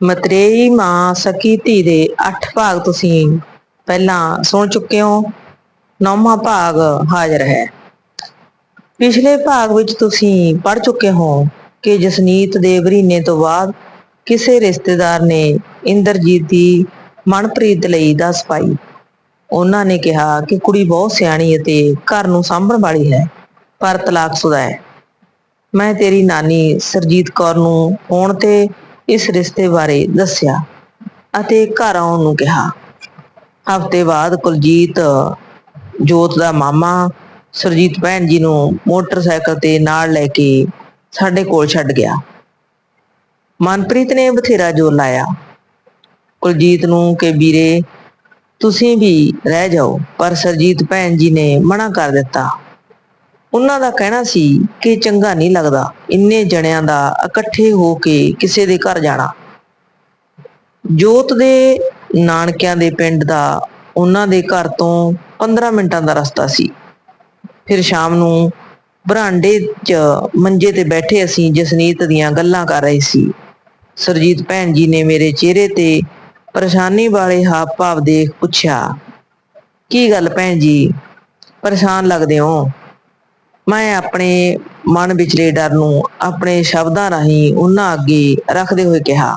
ਮਤਰੇਈ ਮਾਂ ਸਕੀ ਧੀ ਦੇ 8 ਭਾਗ ਤੁਸੀਂ ਪਹਿਲਾਂ ਸੁਣ ਚੁੱਕੇ ਹੋ। ਨੌਵਾਂ ਭਾਗ ਹਾਜ਼ਰ ਹੈ। ਪਿਛਲੇ ਭਾਗ ਵਿੱਚ ਤੁਸੀਂ ਪੜ ਚੁੱਕੇ ਹੋ ਕਿ ਜਸਨੀਤ ਦੇ ਬਰੀਨੇ ਤੋਂ ਬਾਅਦ ਕਿਸੇ ਰਿਸ਼ਤੇਦਾਰ ਨੇ ਇੰਦਰਜੀਤ ਦੀ ਮਨਪ੍ਰੀਤ ਲਈ ਦੱਸ ਪਾਈ। ਉਹਨਾਂ ਨੇ ਕਿਹਾ ਕਿ ਕੁੜੀ ਬਹੁਤ ਸਿਆਣੀ ਅਤੇ ਘਰ ਨੂੰ ਸਾਂਭਣ ਵਾਲੀ ਹੈ, ਪਰ ਤਲਾਕਸ਼ੁਦਾ ਹੈ। ਮੈਂ ਤੇਰੀ ਨਾਨੀ ਸਰਜੀਤ ਕੌਰ ਨੂੰ ਫੋਨ ਤੇ ਇਸ ਰਿਸ਼ਤੇ ਬਾਰੇ ਦੱਸਿਆ ਅਤੇ ਘਰ ਆਉਣ ਨੂੰ ਕਿਹਾ। ਹਫ਼ਤੇ ਬਾਅਦ ਕੁਲਜੀਤ, ਜੋਤ ਦਾ ਮਾਮਾ, ਸਰਜੀਤ ਭੈਣ ਜੀ ਨੂੰ ਮੋਟਰਸਾਈਕਲ ਤੇ ਨਾਲ ਲੈ ਕੇ ਸਾਡੇ ਕੋਲ ਛੱਡ ਗਿਆ। ਮਨਪ੍ਰੀਤ ਨੇ ਬਥੇਰਾ ਜ਼ੋਰ ਲਾਇਆ। ਕੁਲਜੀਤ ਨੂੰ ਕਿ, ਵੀਰੇ, ਤੁਸੀਂ ਵੀ ਰਹਿ ਜਾਓ, ਪਰ ਸਰਜੀਤ ਭੈਣ ਜੀ ਨੇ ਮਨਾ ਕਰ ਦਿੱਤਾ। ਉਹਨਾਂ ਦਾ ਕਹਿਣਾ ਸੀ ਕਿ ਚੰਗਾ ਨਹੀਂ ਲੱਗਦਾ, ਇੰਨੇ ਜਣਿਆਂ ਦਾ ਇਕੱਠੇ ਹੋ ਕੇ ਕਿਸੇ ਦੇ ਘਰ ਜਾਣਾ। ਜੋਤ ਦੇ ਨਾਨਕਿਆਂ ਦੇ ਪਿੰਡ ਦਾ ਉਹਨਾਂ ਦੇ ਘਰ ਤੋਂ 15 ਮਿੰਟਾਂ ਦਾ ਰਸਤਾ ਸੀ। ਫਿਰ ਸ਼ਾਮ ਨੂੰ ਬਰਾਂਡੇ 'ਚ ਮੰਜੇ ਤੇ ਬੈਠੇ ਅਸੀਂ ਜਸਨੀਤ ਦੀਆਂ ਗੱਲਾਂ ਕਰ ਰਹੇ ਸੀ। ਸਰਜੀਤ ਭੈਣ ਜੀ ਨੇ ਮੇਰੇ ਚਿਹਰੇ ਤੇ ਪਰੇਸ਼ਾਨੀ ਵਾਲੇ ਹਾਵ ਭਾਵ ਦੇਖ ਪੁੱਛਿਆ, ਕੀ ਗੱਲ ਭੈਣ ਜੀ? ਪਰੇਸ਼ਾਨ ਲੱਗਦੇ ਹੋ? ਮੈਂ ਆਪਣੇ ਮਨ ਵਿਚਲੇ ਡਰ ਨੂੰ ਆਪਣੇ ਸ਼ਬਦਾਂ ਰਾਹੀਂ ਉਹਨਾਂ ਅੱਗੇ ਰੱਖਦੇ ਹੋਏ ਕਿਹਾ,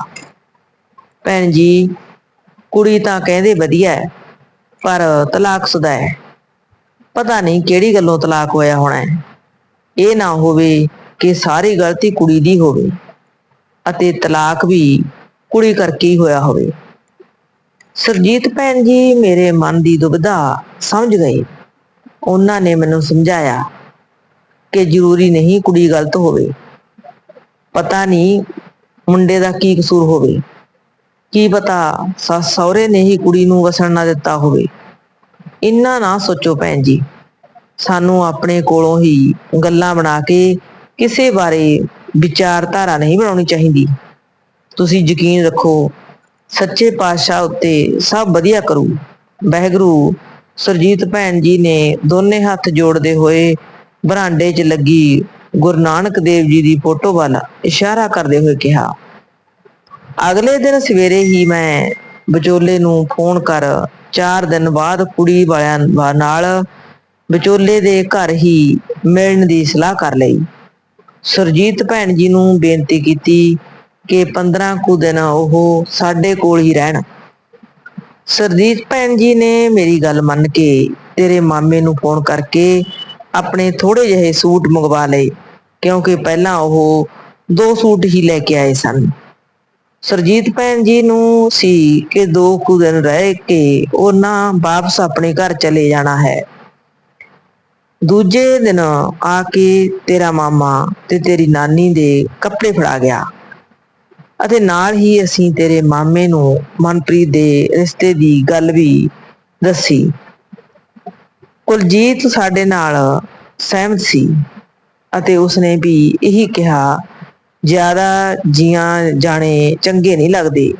ਭੈਣ ਜੀ, ਕੁੜੀ ਤਾਂ ਕਹਿੰਦੇ ਵਧੀਆ ਹੈ, ਪਰ ਤਲਾਕਸ਼ੁਦਾ ਹੈ। ਪਤਾ ਨਹੀਂ ਕਿਹੜੀ ਗੱਲੋਂ ਤਲਾਕ ਹੋਇਆ ਹੋਣਾ ਹੈ। ਇਹ ਨਾ ਹੋਵੇ ਕਿ ਸਾਰੀ ਗਲਤੀ ਕੁੜੀ ਦੀ ਹੋਵੇ ਅਤੇ ਤਲਾਕ ਵੀ ਕੁੜੀ ਕਰਕੇ ਹੀ ਹੋਇਆ ਹੋਵੇ। ਸਰਜੀਤ ਭੈਣ ਜੀ ਮੇਰੇ ਮਨ ਦੀ ਦੁਬਿਧਾ ਸਮਝ ਗਏ। ਉਹਨਾਂ ਨੇ ਮੈਨੂੰ ਸਮਝਾਇਆ ਕਿ ਜ਼ਰੂਰੀ ਨਹੀਂ ਕੁੜੀ ਗਲਤ ਹੋਵੇ। ਪਤਾ ਨਹੀਂ ਮੁੰਡੇ ਦਾ ਕੀ ਕਸੂਰ ਹੋਵੇ। ਕੀ ਪਤਾ ਸੱਸ ਸਹੁਰੇ ਨੇ ਹੀ ਕੁੜੀ ਨੂੰ ਵਸਣ ਨਾ ਦਿੱਤਾ ਹੋਵੇ। ਇੰਨਾ ਨਾ ਸੋਚੋ ਭੈਣ ਜੀ। ਸਾਨੂੰ ਆਪਣੇ ਕੋਲੋਂ ਹੀ ਗੱਲਾਂ ਬਣਾ ਕੇ ਕਿਸੇ ਬਾਰੇ ਵਿਚਾਰਧਾਰਾ ਨਹੀਂ ਬਣਾਉਣੀ ਚਾਹੀਦੀ। ਤੁਸੀਂ ਯਕੀਨ ਰੱਖੋ, ਸੱਚੇ ਪਾਤਸ਼ਾਹ ਉੱਤੇ ਸਭ ਵਧੀਆ ਕਰੂ। ਵਾਹਿਗੁਰੂ, ਸਰਜੀਤ ਭੈਣ ਜੀ ਨੇ ਦੋਨੇ ਹੱਥ ਜੋੜਦੇ ਹੋਏ ਬਰਾਂਡੇ 'ਚ ਲੱਗੀ ਗੁਰੂ ਨਾਨਕ ਦੇਵ ਜੀ ਦੀ ਫੋਟੋ ਵੱਲ ਇਸ਼ਾਰਾ ਕਰਦੇ ਹੋਏ ਕਿਹਾ, ਅਗਲੇ ਦਿਨ ਸਵੇਰੇ ਹੀ ਮੈਂ ਵਿਚੋਲੇ ਨੂੰ ਫੋਨ ਕਰ 4 ਦਿਨ ਬਾਅਦ ਕੁੜੀ ਵਾਲਿਆਂ ਨਾਲ ਵਿਚੋਲੇ ਦੇ ਘਰ ਹੀ ਮਿਲਣ ਦੀ ਸਲਾਹ ਕਰ ਲਈ। ਸੁਰਜੀਤ ਭੈਣ ਜੀ ਨੂੰ ਬੇਨਤੀ ਕੀਤੀ ਕਿ 15 ਕੁ ਦਿਨ ਉਹ ਸਾਡੇ ਕੋਲ ਹੀ ਰਹਿਣ। ਸਰਜੀਤ ਭੈਣ ਜੀ ਨੇ ਮੇਰੀ ਗੱਲ ਮੰਨ ਕੇ ਤੇਰੇ ਮਾਮੇ ਨੂੰ ਫੋਨ ਕਰਕੇ ਆਪਣੇ ਥੋੜੇ ਜਿਹੇ ਸੂਟ ਮੰਗਵਾ ਲਏ, ਕਿਉਂਕਿ ਪਹਿਲਾਂ ਉਹ ਦੋ ਸੂਟ ਹੀ ਲੈ ਕੇ ਆਏ ਸਨ। ਸਰਜੀਤ ਭੈਣ ਜੀ ਨੂੰ ਸੀ ਕਿ ਦੋ ਕੁ ਦਿਨ ਰਹਿ ਕੇ ਉਹਨਾਂ ਵਾਪਸ ਆਪਣੇ ਘਰ ਚਲੇ ਜਾਣਾ ਹੈ। ਦੂਜੇ ਦਿਨ ਆ ਕੇ ਤੇਰਾ ਮਾਮਾ ਤੇ ਤੇਰੀ ਨਾਨੀ ਦੇ ਕੱਪੜੇ ਫੜਾ ਗਿਆ ਅਤੇ ਨਾਲ ਹੀ ਅਸੀਂ ਤੇਰੇ ਮਾਮੇ ਨੂੰ ਮਨਪ੍ਰੀਤ ਦੇ ਰਿਸ਼ਤੇ ਦੀ ਗੱਲ ਵੀ ਦੱਸੀ। ਕੁਲਜੀਤ ਸਾਡੇ ਨਾਲ ਸਹਿਮਤ ਸੀ ਅਤੇ ਉਸਨੇ ਵੀ ਇਹੀ ਕਿਹਾ, ਜ਼ਿਆਦਾ ਜੀਆਂ ਜਾਣੇ ਚੰਗੇ ਨਹੀਂ ਲੱਗਦੇ,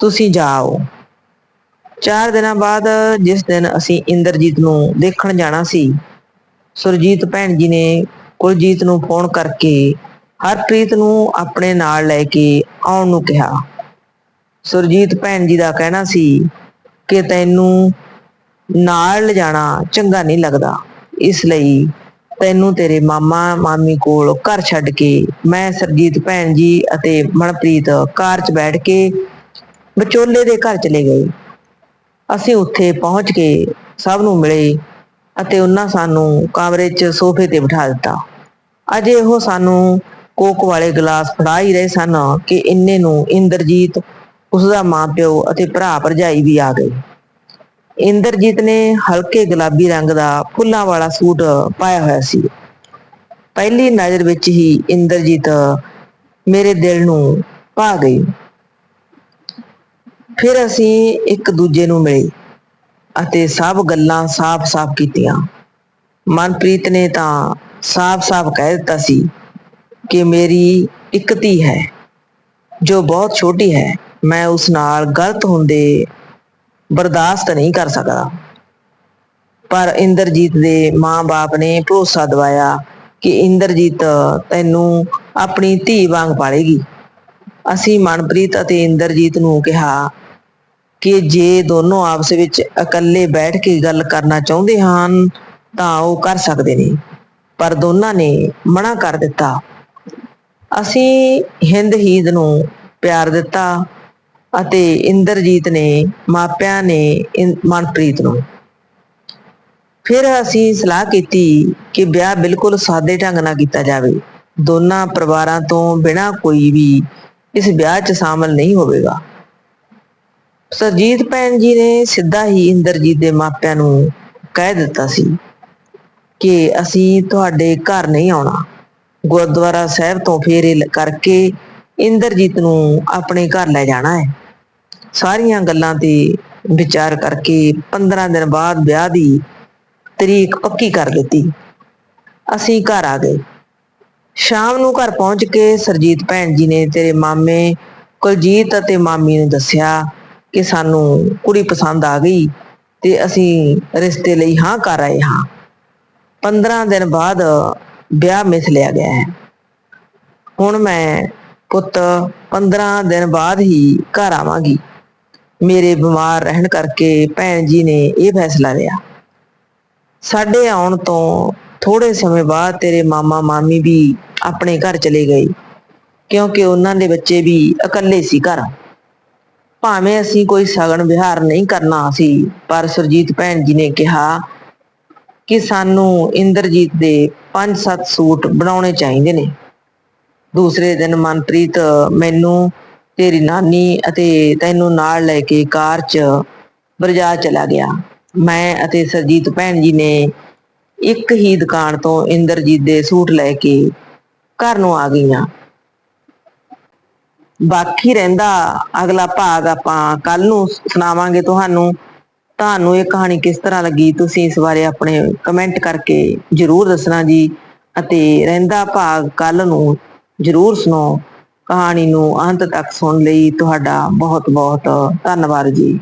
ਤੁਸੀਂ ਜਾਓ। ਚਾਰ ਦਿਨਾਂ ਬਾਅਦ ਜਿਸ ਦਿਨ ਅਸੀਂ ਇੰਦਰਜੀਤ ਨੂੰ ਦੇਖਣ ਜਾਣਾ ਸੀ, ਸੁਰਜੀਤ ਭੈਣ ਜੀ ਨੇ ਕੁਲਜੀਤ ਨੂੰ ਫੋਨ ਕਰਕੇ ਹਰਪ੍ਰੀਤ ਨੂੰ ਆਪਣੇ ਨਾਲ ਲੈ ਕੇ ਆਉਣ ਨੂੰ ਕਿਹਾ। ਸੁਰਜੀਤ ਭੈਣ ਜੀ ਦਾ ਕਹਿਣਾ ਸੀ ਕਿ ਤੈਨੂੰ ਨਾਲ ਲਿਜਾਣਾ ਚੰਗਾ ਨਹੀਂ ਲੱਗਦਾ। ਇਸ ਲਈ ਤੈਨੂੰ ਤੇਰੇ ਮਾਮਾ, ਮਾਮੀ ਕੋਲ ਘਰ ਛੱਡ ਕੇ ਮੈਂ ਸਰਜੀਤ ਭੈਣ ਜੀ ਅਤੇ ਮਨਪ੍ਰੀਤ ਕਾਰ 'ਚ ਬੈਠ ਕੇ ਵਿਚੋਲੇ ਦੇ ਘਰ ਚਲੇ ਗਏ। ਅਸੀਂ ਉੱਥੇ ਪਹੁੰਚ ਕੇ ਸਭ ਨੂੰ ਮਿਲੇ ਅਤੇ ਉਹਨਾਂ ਸਾਨੂੰ ਕਮਰੇ 'ਚ ਸੋਫੇ ਤੇ ਬਿਠਾ ਦਿੱਤਾ। ਅਜੇ ਉਹ ਸਾਨੂੰ ਕੋਕ ਵਾਲੇ ਗਲਾਸ ਫੜਾ ਹੀ ਰਹੇ ਸਨ ਕਿ ਇੰਨੇ ਨੂੰ ਇੰਦਰਜੀਤ, ਉਸਦਾ ਮਾਪਿਓ ਅਤੇ ਭਰਾ ਭਰਜਾਈ ਵੀ ਆ ਗਏ। ਇੰਦਰਜੀਤ ਨੇ ਹਲਕੇ ਗੁਲਾਬੀ ਰੰਗ ਦਾ ਫੁੱਲਾਂ ਵਾਲਾ ਸੂਟ ਪਾਇਆ ਹੋਇਆ ਸੀ। ਪਹਿਲੀ ਨਜ਼ਰ ਵਿੱਚ ਹੀ ਇੰਦਰਜੀਤ ਮੇਰੇ ਦਿਲ ਨੂੰ ਪਾ ਗਈ। ਫਿਰ ਅਸੀਂ ਇੱਕ ਦੂਜੇ ਨੂੰ ਮਿਲੇ ਅਤੇ ਸਭ ਗੱਲਾਂ ਸਾਫ਼-ਸਾਫ਼ ਕੀਤੀਆਂ। ਮਨਪ੍ਰੀਤ ਨੇ ਤਾਂ ਸਾਫ਼-ਸਾਫ਼ ਕਹਿ ਦਿੱਤਾ ਸੀ ਕਿ ਮੇਰੀ ਇੱਕ ਧੀ ਹੈ। ਜੋ ਬਹੁਤ ਛੋਟੀ ਹੈ, ਮੈਂ ਉਸ ਨਾਲ ਗਲਤ ਹੁੰਦੇ ਬਰਦਾਸ਼ਤ ਨਹੀਂ ਕਰ ਸਕਦਾ। ਪਰ ਇੰਦਰਜੀਤ ਦੇ ਮਾਂ-ਬਾਪ ਨੇ ਭਰੋਸਾ ਦਿਵਾਇਆ ਕਿ ਇੰਦਰਜੀਤ ਤੈਨੂੰ ਆਪਣੀ ਧੀ ਵਾਂਗ ਪਾਲੇਗੀ। ਅਸੀਂ ਮਨਪ੍ਰੀਤ ਅਤੇ ਇੰਦਰਜੀਤ ਨੂੰ ਕਿਹਾ ਕਿ ਜੇ ਦੋਨੋਂ ਆਪਸ ਵਿੱਚ ਇਕੱਲੇ ਬੈਠ ਕੇ ਗੱਲ ਕਰਨਾ ਚਾਹੁੰਦੇ ਹਨ, ਤਾਂ ਉਹ ਕਰ ਸਕਦੇ ਨੇ। ਪਰ ਦੋਨਾਂ ਨੇ ਮਨਾ ਕਰ ਦਿੱਤਾ। ਅਸੀਂ ਹਿੰਦ ਹੀਦ ਨੂੰ ਪਿਆਰ ਦਿੱਤਾ ਅਤੇ ਇੰਦਰਜੀਤ ਨੇ, ਮਾਪਿਆਂ ਨੇ ਮਨਪ੍ਰੀਤ ਨੂੰ। ਫਿਰ ਅਸੀਂ ਸਲਾਹ ਕੀਤੀ ਕਿ ਵਿਆਹ ਬਿਲਕੁਲ ਸਾਦੇ ਢੰਗ ਨਾਲ ਕੀਤਾ ਜਾਵੇ। ਦੋਨਾਂ ਪਰਿਵਾਰਾਂ ਤੋਂ ਬਿਨਾਂ ਕੋਈ ਵੀ ਇਸ ਵਿਆਹ 'ਚ ਸ਼ਾਮਲ ਨਹੀਂ ਹੋਵੇਗਾ। ਸਰਜੀਤ ਭੈਣ ਜੀ ਨੇ ਸਿੱਧਾ ਹੀ ਇੰਦਰਜੀਤ ਦੇ ਮਾਪਿਆਂ ਨੂੰ ਕਹਿ ਦਿੱਤਾ ਸੀ ਕਿ ਅਸੀਂ ਤੁਹਾਡੇ ਘਰ ਨਹੀਂ ਆਉਣਾ। ਗੁਰਦੁਆਰਾ ਸਾਹਿਬ ਤੋਂ ਫੇਰੇ ਕਰਕੇ ਇੰਦਰਜੀਤ ਨੂੰ ਆਪਣੇ ਘਰ ਲੈ ਜਾਣਾ ਹੈ। ਸਾਰੀਆਂ ਗੱਲਾਂ ਤੇ ਵਿਚਾਰ ਕਰਕੇ 15 ਦਿਨ ਬਾਅਦ ਵਿਆਹ ਦੀ ਤਰੀਕ ਪੱਕੀ ਕਰ ਦਿੱਤੀ। ਅਸੀਂ ਘਰ ਆ ਗਏ। ਸ਼ਾਮ ਨੂੰ ਘਰ ਪਹੁੰਚ ਕੇ ਸਰਜੀਤ ਭੈਣ ਜੀ ਨੇ ਤੇਰੇ ਮਾਮੇ ਕੁਲਜੀਤ ਅਤੇ ਮਾਮੀ ਨੂੰ ਦੱਸਿਆ ਕਿ ਸਾਨੂੰ ਕੁੜੀ ਪਸੰਦ ਆ ਗਈ ਤੇ ਅਸੀਂ ਰਿਸ਼ਤੇ ਲਈ ਹਾਂ ਕਰ ਆਏ ਹਾਂ। 15 ਦਿਨ ਬਾਅਦ ਵਿਆਹ ਮਿਸ ਲਿਆ ਗਿਆ ਹੈ। ਹੁਣ ਮੈਂ ਪੁੱਤ 15 ਦਿਨ ਬਾਅਦ ਹੀ ਘਰ ਆਵਾਂਗੀ। ਮੇਰੇ ਬਿਮਾਰ ਰਹਿਣ ਕਰਕੇ ਭੈਣ ਜੀ ਨੇ ਇਹ ਫੈਸਲਾ ਲਿਆ। ਸਾਡੇ ਆਉਣ ਤੋਂ ਥੋੜੇ ਸਮੇਂ ਬਾਅਦ ਤੇਰੇ ਮਾਮਾ ਮਾਮੀ ਵੀ ਆਪਣੇ ਘਰ ਚਲੇ ਗਏ, ਕਿਉਂਕਿ ਉਹਨਾਂ ਦੇ ਬੱਚੇ ਵੀ ਇਕੱਲੇ ਸੀ ਘਰ। ਭਾਵੇਂ ਅਸੀਂ ਕੋਈ ਸਗਨ ਵਿਹਾਰ ਨਹੀਂ ਕਰਨਾ ਸੀ, ਪਰ ਸੁਰਜੀਤ ਭੈਣ ਜੀ ਨੇ ਕਿਹਾ ਕਿ ਸਾਨੂੰ ਇੰਦਰਜੀਤ ਦੇ 5-7 ਸੂਟ ਬਣਾਉਣੇ ਚਾਹੀਦੇ ਨੇ। ਦੂਸਰੇ ਦਿਨ ਮਨਪ੍ਰੀਤ ਮੈਨੂੰ ਤੇਰੀ ਨਾਨੀ ਅਤੇ ਤੈਨੂੰ ਨਾਲ ਲੈ ਕੇ ਕਾਰ 'ਚ ਬਰਜਾ ਚਲਾ ਗਿਆ। ਮੈਂ ਅਤੇ ਸਰਜੀਤ ਭੈਣ ਜੀ ਨੇ ਇੱਕ ਹੀ ਦੁਕਾਨ ਤੋਂ ਇੰਦਰਜੀਤ ਦੇ ਸੂਟ ਲੈ ਕੇ ਘਰ ਨੂੰ ਆ ਗਈਆਂ। ਬਾਕੀ ਰਹਿੰਦਾ ਅਗਲਾ ਭਾਗ ਆਪਾਂ ਕੱਲ ਨੂੰ ਸੁਣਾਵਾਂਗੇ ਤੁਹਾਨੂੰ। ਤੁਹਾਨੂੰ ਇਹ ਕਹਾਣੀ ਕਿਸ ਤਰ੍ਹਾਂ ਲੱਗੀ ਤੁਸੀਂ ਇਸ ਬਾਰੇ ਆਪਣੇ ਕਮੈਂਟ ਕਰਕੇ ਜਰੂਰ ਦੱਸਣਾ ਜੀ। ਅਤੇ ਰਹਿੰਦਾ ਭਾਗ ਕੱਲ ਨੂੰ ਜਰੂਰ ਸੁਣੋ ਕਹਾਣੀ ਨੂੰ ਅੰਤ ਤੱਕ ਸੁਣ ਲਈ ਤੁਹਾਡਾ ਬਹੁਤ ਬਹੁਤ ਧੰਨਵਾਦ ਜੀ।